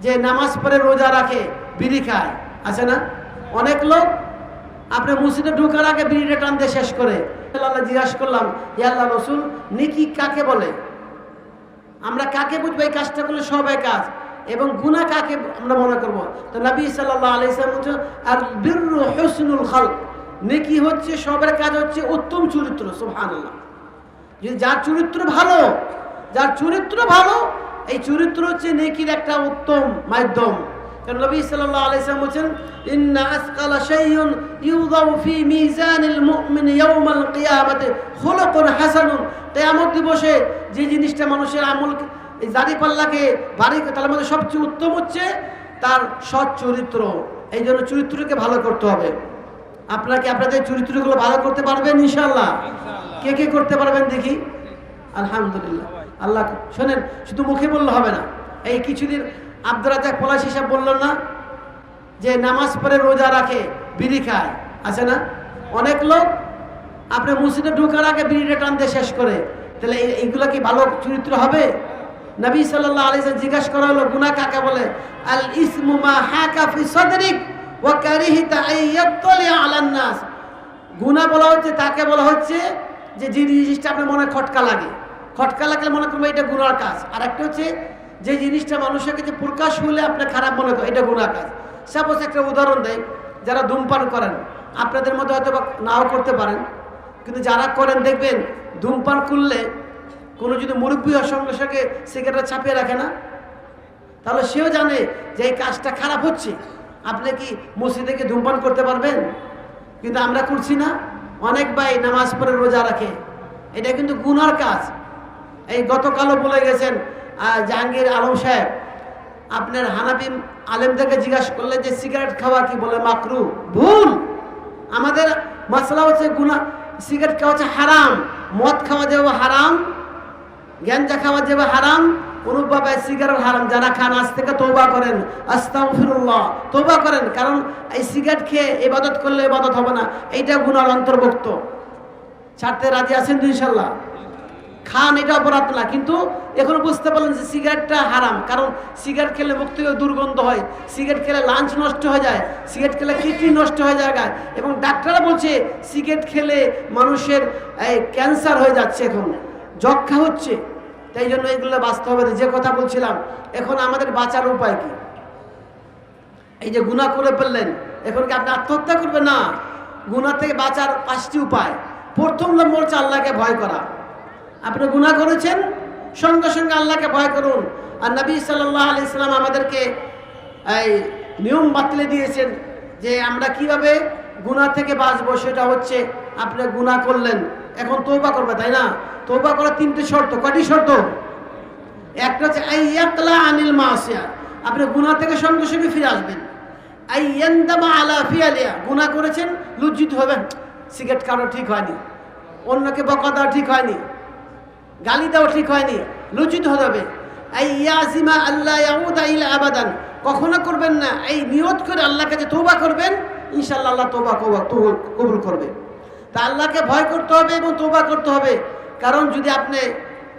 যে নামাজ পড়ে রোজা রাখে, বিড়ি খায়। আছে না? অনেক লোক আপনি মসজিদে ঢোকার আগে বিড়িটা টানতে শেষ করে। আল্লাহ জিজ্ঞাসা করলাম ইয়া আল্লাহ রসুল, নিকি কাকে বলে? আমরা কাকে বুঝব? এই কাজটা করলে সবাই কাজ। এবং গুনাহ কাকে আমরা মনে করব? তো নবী সাল্লাম বলছেন, আর বিররু হুসনুল খালক। নেকি হচ্ছে, সবের কাজ হচ্ছে উত্তম চরিত্র, সুবহানাল্লাহ। যদি যার চরিত্র ভালো, যার চরিত্র ভালো এই চরিত্র হচ্ছে নেকির একটা উত্তম মাধ্যম। ফি দিবসে যে জিনিসটা মানুষের আমল জারি সবচেয়ে উত্তম হচ্ছে তার সৎ চরিত্র। এই জন্য চরিত্রকে ভালো করতে হবে। আপনাকে আপনাদের চরিত্রগুলো ভালো করতে পারবেন ইনশাল্লাহ কে কে করতে পারবেন দেখি? আলহামদুলিল্লাহ। আল্লাহ শোনেন, শুধু মুখে বললে হবে না। এই কিছুদিন আব্দুল রাজাক পলাশ হিসাব বললেন না যে, নামাজ পড়ে রোজা রাখে, বিড়ি খায়। আছে না? অনেক লোক আপনি মসজিদে ঢোকার আগে বিড়িটা টানতে শেষ করে। তাহলে এই- এইগুলা কি ভালো চরিত্র হবে? নবী আলাইহি ওয়াসাল্লাম জিজ্ঞাসা করা হলো গুনা কাকে বলে? আল ইসমু মা হাকা ফি সাদরিক ওয়া কারিহিতা আইয়াতলি আলান নাস। গুনাহ বলা হচ্ছে, তাকে বলা হচ্ছে যে যে জিনিসটা আপনার মনে খটকা লাগে। খটকা লাগলে মনে করব এটা গুনার কাজ। আর একটা হচ্ছে, যে জিনিসটা মানুষের কাছে প্রকাশ হলে আপনি খারাপ মনে করেন, এটা গুনার কাজ। সাপোজ একটা উদাহরণ দেয় যারা ধূমপান করেন, আপনাদের মধ্যে হয়তো নাও করতে পারেন, কিন্তু যারা করেন, দেখবেন ধূমপান করলে কোনো যদি মুরব্বী হওয়ার সঙ্গে সঙ্গে সিগারেট ছাপিয়ে রাখে না। তাহলে সেও জানে যে এই কাজটা খারাপ হচ্ছে। আপনি কি মসজিদে গিয়ে ধূমপান করতে পারবেন? কিন্তু আমরা করছি না। অনেক ভাই নামাজ পড়ে রোজা রাখে। এটা কিন্তু গুনার কাজ। এই গতকালও বলে গেছেন জাহাঙ্গীর আলম সাহেব, আপনার হানাবি আলেমদেরকে জিজ্ঞাসা করলে যে সিগারেট খাওয়া কি বলে? মাকরু। ভুল! আমাদের মশলা হচ্ছে গুনা, সিগারেট খাওয়া হচ্ছে হারাম, মদ খাওয়া যাবে হারাম, গ্যাঞ্জা খাওয়া যাবে হারাম অনুভাবে সিগারেট হারাম। যারা খান, আজ থেকে তৌবা করেন। আস্তাগফিরুল্লাহ তৌবা করেন। কারণ এই সিগারেট খেয়ে এবাদত করলে ইবাদত হবে না। এইটা গুনার অন্তর্ভুক্ত। ছাড়তে রাজি আছেন তো ইনশাল্লাহ খান, এটা অপরাধ না। কিন্তু এখন বুঝতে পারলেন যে সিগারেটটা হারাম। কারণ সিগারেট খেলে মুখ থেকে দুর্গন্ধ হয়। সিগারেট খেলে লাঞ্চ নষ্ট হয়ে যায়। সিগারেট খেলে কিডনি নষ্ট হয়ে যায় গায়ে। এবং ডাক্তাররা বলছে, সিগারেট খেলে মানুষের, এই, ক্যান্সার হয়ে যাচ্ছে এখন। যক্ষা হচ্ছে। তাই জন্য এগুলো বাঁচতে হবে। যে কথা বলছিলাম। এখন আমাদের বাঁচার উপায় কি? এই যে গুণা করে ফেললেন। এখন কি আপনি আত্মহত্যা করবেন? না। গুণা থেকে বাঁচার পাঁচটি উপায়। প্রথম নম্বর হচ্ছে আল্লাহকে ভয় করা। আপনি গুণা করেছেন, সঙ্গে সঙ্গে আল্লাহকে ভয় করুন। আর নবী সাল্লাহ আলি ইসলাম আমাদেরকে এই নিয়ম বাতলে দিয়েছেন যে আমরা কীভাবে গুণা থেকে বাঁচবো, সেটা হচ্ছে আপনি গুণা করলেন। এখন তৌবা করবে, তাই না? তৌবা করার তিনটে শর্ত। কটি শর্ত? একটা হচ্ছে আইয়াকলা আনিল মাসিয়া। আপনি গুনাহ থেকে সঙ্গে সঙ্গে ফিরে আসবেন। আইয়ান্দামা আলা ফিয়ালিয়া। গুনাহ করেছেন, লজ্জিত হবেন। সিগারেট খাওয়া ঠিক হয়নি। অন্যকে বকা দেওয়া ঠিক হয়নি। গালি দেওয়া ঠিক হয়নি লজ্জিত হবে আইয়াসিমা আল্লাহ ইয়াউদা ইলা আবাদান, কখনো করবেন না। এই নিয়ত করে আল্লাহর কাছে তওবা করবেন, ইনশাআল্লাহ আল্লাহ তওবা কবুল করবে। তা আল্লাহকে ভয় করতে হবে এবং তওবা করতে হবে। কারণ যদি আপনি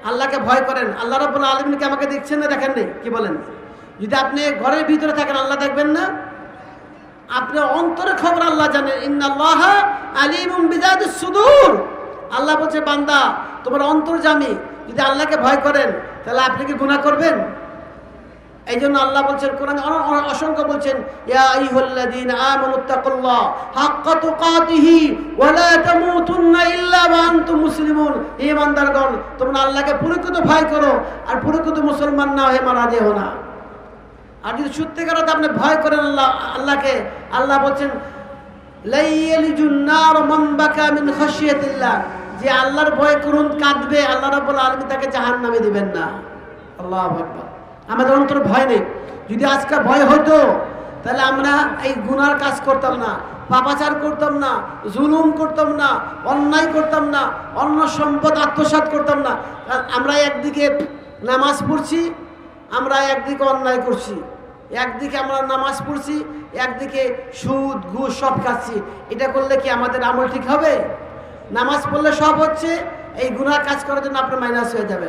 আল্লাহকে ভয় করেন, আল্লাহ রাব্বুল আলামিনকে আমাকে দেখছেন না দেখেন নেই? কি বলেন? যদি আপনি ঘরের ভিতরে থাকেন, আল্লাহ দেখবেন না? আপনার অন্তরের খবর আল্লাহ জানেন, ইন্নাল্লাহ আলিমুম বিজাদিস সুদূর। আল্লাহ বলছে, বান্দা, তোমার অন্তর জামি যদি আল্লাহকে ভয় করেন, তাহলে আপনি কি গুনাহ করবেন? এই জন্য আল্লাহ বলছেন, কোরআন অসংখ্য বলছেন, ইয়া মুসলিমুন। তোমরা আল্লাহকে প্রকৃত ভয় করো, আর প্রকৃত মুসলমান না হয়ে মারা যেও না। আর যদি সত্যিকার অর্থে আপনি ভয় করেন আল্লাহ, আল্লাহকে, আল্লাহ বলছেন যে আল্লাহর ভয় করুন কাঁদবে, আল্লাহ রাব্বুল আলামিন তাকে জাহান নামে দিবেন না। আল্লাহু আমাদের অন্তর ভয় নেই। যদি আজকে ভয় হতো, তাহলে আমরা এই গুনার কাজ করতাম না, পাপাচার করতাম না, জুলুম করতাম না, অন্যায় করতাম না, অন্য সম্পদ আত্মসাৎ করতাম না। আমরা একদিকে নামাজ পড়ছি, আমরা একদিকে অন্যায় করছি। একদিকে আমরা নামাজ পড়ছি, একদিকে সুদ, ঘুষ সব খাচ্ছি। এটা করলে কি আমাদের আমল ঠিক হবে? নামাজ পড়লে সব হচ্ছে, এই গুনার কাজ করার জন্য আপনার মাইনাস হয়ে যাবে।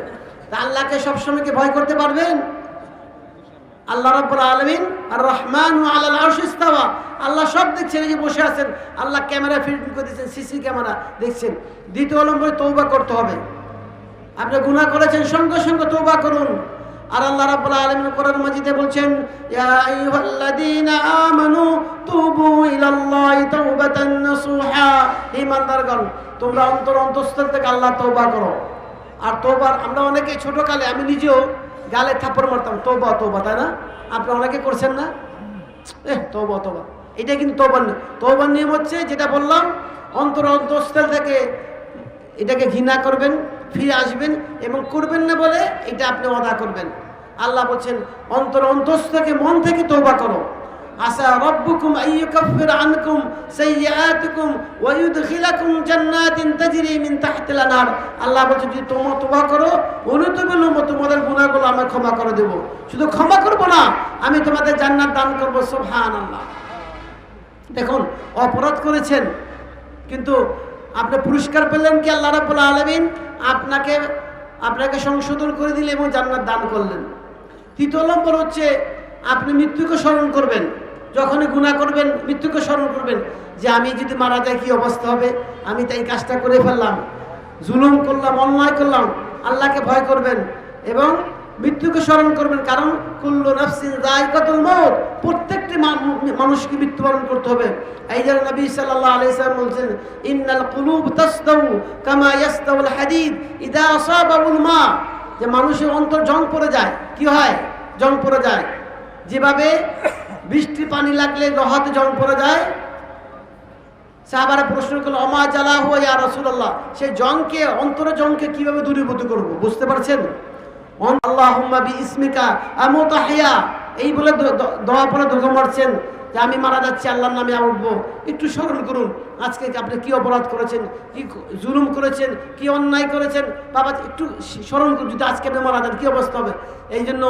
তা আল্লাহকে সবসময় কি ভয় করতে পারবেন? আল্লাহ রাব্বুল আলামিন আর রহমান আলাল আরশ ইস্তাওয়া। আল্লাহ সব দেখছেন এই যে বসে আছেন। আল্লাহ ক্যামেরা ফিট করে দিয়েছেন সিসি ক্যামেরা দেখছেন। দ্বিতীয় নম্বরে তৌবা করতে হবে। আপনি গুনাহ করেছেন, সঙ্গে সঙ্গে তৌবা করুন। আর আল্লাহ রাব্বুল আলামিন কোরআন মাজিদে বলছেন, ইয়া আইয়ুহাল্লাযীনা আমানু তুবু ইলাল্লাহি তাওবাতান নাসুহা। ঈমানদারগণ তোমরা অন্তর অন্তঃস্থল থেকে আল্লাহ তওবা করো। আর তওবার, আমরা অনেকে ছোট কালে আমি নিজেও গালে থাপ্পড় মারতাম, তওবা তওবা তাই না? আপনি অনেকে করছেন না? এহ, তওবা তওবা। এটা কিন্তু তওবার না। তওবার নিয়ম হচ্ছে, যেটা বললাম, অন্তর অন্তঃস্থল থেকে এটাকে ঘৃণা করবেন, ফিরে আসবেন এবং করবেন না বলে এটা আপনি অদা করবেন। আল্লাহ বলছেন, অন্তর অন্তস থেকে মন থেকে তৌবা করো। আসা রব্বুকুম আইয়ুকাফির আনকুম সাইয়্যাতিকুম ওয়া ইউদখিলাকুম জান্নাতিন তাজরি মিন তাহতিল আনহার। আল্লাহ বলছে যদি তোমরা তওবা করো অনুতবিলম্ব তোমাদের গুনাহগুলো আমি ক্ষমা করে দেব। শুধু ক্ষমা করব না, আমি তোমাদের জান্নাত দান করব, সুবহানাল্লাহ। দেখুন, অপরাধ করেছেন, কিন্তু আপনি পুরস্কার পেলেন কি আল্লাহ রাব্বুল আলামিন? আপনাকে আপনাকে সংশোধন করে দিলে এবং জান্নাত দান করলেন। তৃতীয় নম্বর হচ্ছে, আপনি মৃত্যুকে স্মরণ করবেন। যখনই গুনাহ করবেন, মৃত্যুকে স্মরণ করবেন যে আমি যদি মারা যাই, কি অবস্থা হবে? আমি তাই কাজটা করে ফেললাম। জুলুম করলাম, অন্যায় করলাম, আল্লাহকে ভয় করবেন এবং মৃত্যুকে স্মরণ করবেন। কারণ, কুল্লু নাফসিন যায়কাতুল মউত, প্রত্যেকটি মানুষকে মৃত্যুবরণ করতে হবে। এই জন্য নবী সাল্লাল্লাহু আলাইহি সাল্লাম বলছেন, ইন্নাল কুলুব তাসদাউ কামা ইয়াসদাউল হাদিদ, ইদা আসাবাহুল মা। যে মানুষের অন্তর জং পড়ে যায়। কি হয়? জং পড়ে যায়। যেভাবে বৃষ্টি পানি লাগলে লোহাতে জং পড়ে যায়। সাহাবারা প্রশ্ন করল, অমা জ্বালা হুয়া ইয়া রাসূলুল্লাহ? সেই জংকে অন্তর জংকে কীভাবে দূরীভূত করব? বুঝতে পারছেন? আল্লাহুম্মা বি ইসমিকা আমুতাহিয়া। এই বলে দোয়া পরে ধোকা মারছেন। যে আমি মারা যাচ্ছি, আল্লাহর নামে উঠবো। একটু স্মরণ করুন, আজকে আপনি কি অপরাধ করেছেন, কি জুলুম করেছেন, কি অন্যায় করেছেন, বাবা, একটু স্মরণ করুন, যদি আজকে আপনি মারা যান, কি অবস্থা হবে? এই জন্য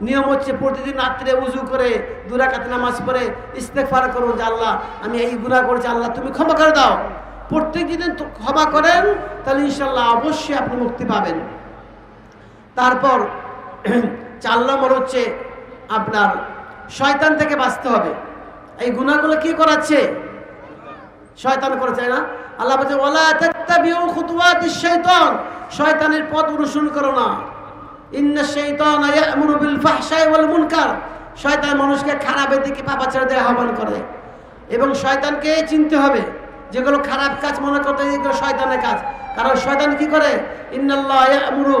নিয়ম হচ্ছে প্রতিদিন রাত্রে উজু করে দুরাকাত নামাজ পড়ে ইস্তেকফার করুন, যে আল্লাহ, আমি এই গুনাহ করেছি, আল্লাহ, তুমি ক্ষমা করে দাও। প্রত্যেক দিন ক্ষমা করেন, তাহলে ইনশাল্লাহ অবশ্যই আপনি মুক্তি পাবেন। তারপর চার নম্বর হচ্ছে আপনার শয়তান থেকে বাঁচতে হবে। এই গুণাগুলো কি করাচ্ছে? শয়তান করেছে না? আল্লাহ বলছে ওলা তাত্তাবিউ খুতুওয়াতিশ শাইতান। শয়তানের পথ অনুসরণ করো না। ইন্না শাইতানা ইয়া'মুরু বিল ফাহশাই ওয়াল মুনকার। শয়তান মানুষকে খারাপের দিকে পাপাচার দেওয়া আহ্বান করে। এবং শয়তানকে চিনতে হবে, যেগুলো খারাপ কাজ মনে করতে এগুলো শয়তানের কাজ। কারণ শয়তান কি করে? ইন্নাল্লাহ ইয়া'মুরু,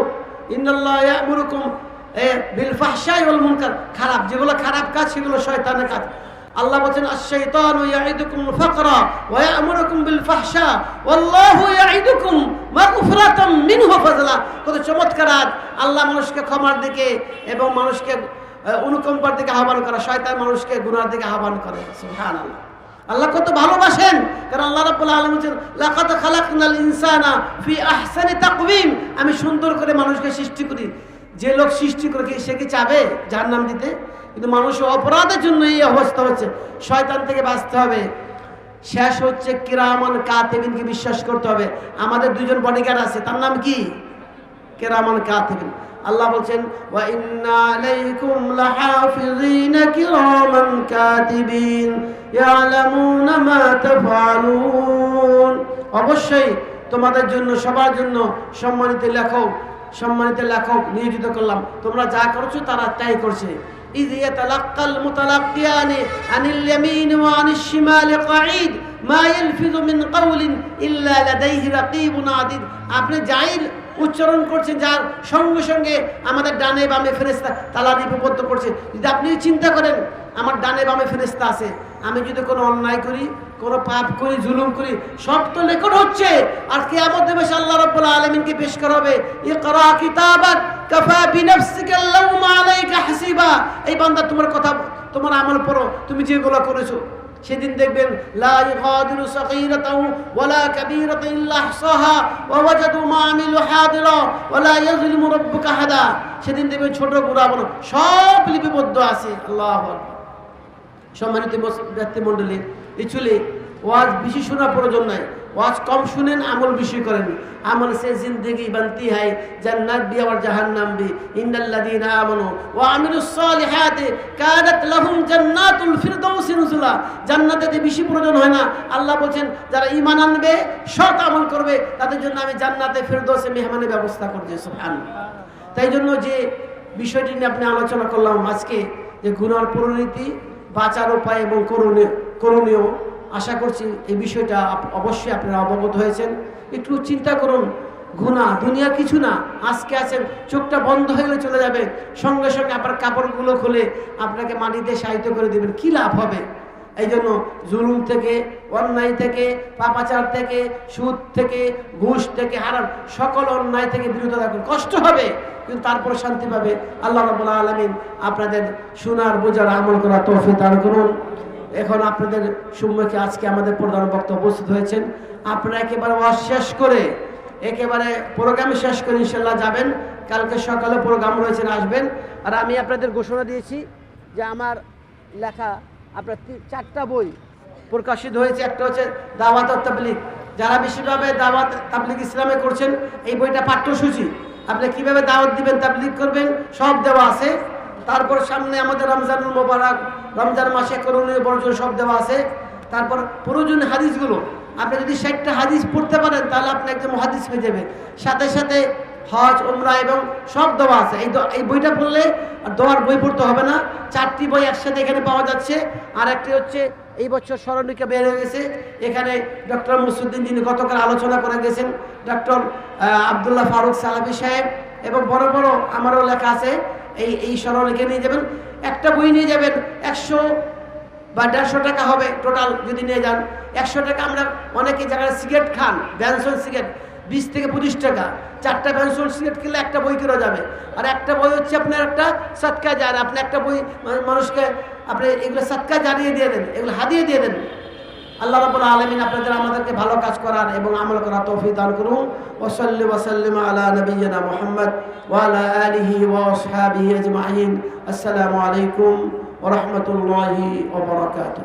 ইন্নাল্লাহ ইয়া'মুরুকুম বিল ফাহশাই ওয়াল মুনকার। খারাপ, যেগুলো খারাপ কাজ, সেগুলো শয়তানের কাজ। আল্লাহ বলেন আশ-শাইতানু ইয়াইদুকুম ফাকরা ওয়া ইয়া'মুরুকুম বিল ফাহশা, ওয়াল্লাহু ইয়াইদুকুম মাগফিরাতাম মিনহু ফাজলা। কত চমৎকার আল্লাহ মানুষকে ক্ষমার দিকে এবং মানুষকে অনুকম্পার দিকে আহ্বান করা, শয়তান মানুষকে গুনার দিকে আহ্বান করে। সুবহানাল্লাহ। আল্লাহ কত ভালোবাসেন, কারণ আল্লাহ রাব্বুল আলামিন বলেন লাকাদ খালাকনাল ইনসানা ফি আহসানি তাকওয়িম। আমি সুন্দর করে মানুষকে সৃষ্টি করি। যে লোক সৃষ্টি করে সে কি চাবে যার নাম দিতে? কিন্তু মানুষ অপরাধের জন্য এই অবস্থা হচ্ছে। শয়তান থেকে বাঁচতে হবে। শেষ হচ্ছে কিরামান কাতেবিনকে বিশ্বাস করতে হবে। আমাদের দুজন বডিগার্ড আছে, তার নাম কি? কেরামান কাতিবিন। আল্লাহ বলছেন অবশ্যই তোমাদের জন্য, সবার জন্য সম্মানিত লেখক সম্মানিত লেখক নিয়োজিত করলাম তোমরা যা করছো তারা তাই করছে إذ يتلقى المتلقيان عن اليمين وعن الشمال قعيد ما يلفظ من قول إلا لديه رقيب عتيد আপনি যাই উচ্চারণ করছেন যার সঙ্গে সঙ্গে আমাদের ডানে বামে ফেরেস্তা তালা লিপিবদ্ধ করছে যদি আপনি চিন্তা করেন আমার ডানে বামে ফেরেস্তা আছে আমি যদি কোনো অন্যায় করি কোনো পাপ করি, জুলুম করি, সব তো রেকর্ড হচ্ছে। আর কিয়ামত দিবস আল্লাহ রাব্বুল আলামিনকে পেশ করা হবে, ইকরা কিতাবাক কাফা আলাইকা হাসিবা। এই বান্দা, তোমার কথা, তোমার আমল পড়ো, তুমি যেগুলো করেছ। সেদিন দেখবেন, লা ইগাদিরু সাগীরাতাও ওয়ালা কাবীরাতাও ইল্লা আহসাহা ওয়া ওয়াজাদু মা আমিলু হাদিরা ওয়ালা ইয়াযলিমু রাব্বুকা হাদা সেদিন দেখবেন, ছোট বড় বড় সব লিপিবদ্ধ আছে। আল্লাহু আকবার। সম্মানিত ব্যক্তিমণ্ডলী ইচুলি ওয়াজ বেশি শোনা প্রয়োজন নাই। ওয়াজ কম শুনেন, আমল বেশি করেন। আমল সে জিন্দগি বানতি হয়, জান্নাত বি আর জাহান্নাম বি ইন্নাল্লাযীনা আমানু ওয়া আমিলুস সালিহাতি কানাত লাহুম জান্নাতুল ফিরদাউস নুজুলা। জান্নাতে বেশি প্রয়োজন হয় না, আল্লাহ বলেন যারা ঈমান আনবে, সৎ আমল করবে, তাদের জন্য আমি জান্নাতে ফিরদাউসে মেহমানের ব্যবস্থা করছি সুবহানাল্লাহ। তাই জন্য যে বিষয়টি নিয়ে আপনি আলোচনা করলাম আজকে, যে গুনার পরিণতি, বাঁচার উপায় এবং করণীয়। করণীয়। আশা করছি এই বিষয়টা অবশ্যই আপনারা অবগত হয়েছেন। একটু চিন্তা করুন গুণা দুনিয়া কিছু না, আজকে আছেন, চোখটা বন্ধ হয়ে গেলে চলে যাবে সঙ্গে সঙ্গে আপনার কাপড়গুলো খুলে আপনাকে মাটিতে সাহিত্য করে দেবেন। কী লাভ হবে? এই জন্য জুলুম থেকে, অন্যায় থেকে, পাপাচার থেকে, সুদ থেকে, ঘুষ থেকে, হারাম, সকল অন্যায় থেকে বিরত থাকুন। কষ্ট হবে, কিন্তু তারপর শান্তি পাবে। আল্লাহ রাবুল্লাহ আলমিন আপনাদের শোনার, বোঝার, আমল করা তৌফিক দান করুন। এখন আপনাদের সম্মুখে আজকে আমাদের প্রধান বক্তা উপস্থিত হয়েছেন। আপনারা একেবারে ওয়াজ শেষ করে, একেবারে প্রোগ্রাম শেষ করে ইনশাল্লাহ যাবেন। কালকে সকালে প্রোগ্রাম রয়েছেন আসবেন। আর আমি আপনাদের ঘোষণা দিয়েছি যে আমার লেখা, আপনার চারটা বই প্রকাশিত হয়েছে। একটা হচ্ছে দাওয়াত ও তাবলিগ। যারা বেশিরভাবে দাওয়াত তাবলিগ ইসলামে করছেন, এই বইটা পাঠ্যসূচি। আপনি কীভাবে দাওয়াত দিবেন, তাবলিগ করবেন, সব দেওয়া আছে। তারপর সামনে আমাদের রমজানুল মোবারক রমজান মাসে করণীয় বর্জন সব দেওয়া আছে। তারপর প্রয়োজনীয় হাদিসগুলো। আপনি যদি ষাটটা হাদিস পড়তে পারেন, তাহলে আপনি একজন মহাদিস হয়ে যাবে সাথে সাথে হজ, উমরা এবং সব দেওয়া আছে। এই এই বইটা পড়লে আর দোয়ার বই পড়তে হবে না। চারটি বই একসাথে এখানে পাওয়া যাচ্ছে। আর একটি হচ্ছে, এই বছর স্মরণিকা বের হয়ে গেছে। এখানে ডক্টর মুসুদ্দিন যিনি গতকাল আলোচনা করে গেছেন, ডক্টর আবদুল্লাহ ফারুক সালাবি সাহেব এবং বড় বড় আমারও লেখা আছে। এই এই স্মরণিকা নিয়ে যাবেন। একটা বই নিয়ে যাবেন, একশো বা দেড়শো টাকা হবে টোটাল যদি নিয়ে যান। একশো টাকা আমরা অনেকে যারা সিগারেট খান ব্যানসন সিগারেট, বিশ থেকে পঁচিশ টাকা। চারটা ব্যানসন সিগারেট কিনলে একটা বই কেনা যাবে। আর একটা বই হচ্ছে আপনার একটা সৎকা যান আপনি একটা বই মানুষকে আপনি এগুলো সৎকা জানিয়ে দিয়ে দেন, এগুলো হাতিয়ে দিয়ে দেন। আল্লাহ রাবুল আলমিন আপনাদের আমাদেরকে ভালো কাজ করার এবং আমল করার তৌফি দান করুন। ওসল্লি ওয়াসাল্লিম আল্লাহ নবীনা মোহাম্মদ ওয়ালা আলিহি ওয়া আসহাবিহি আজমাইন। আসসালামু আলাইকুম ওরহমতুল্লাহি বারাকাতুহু।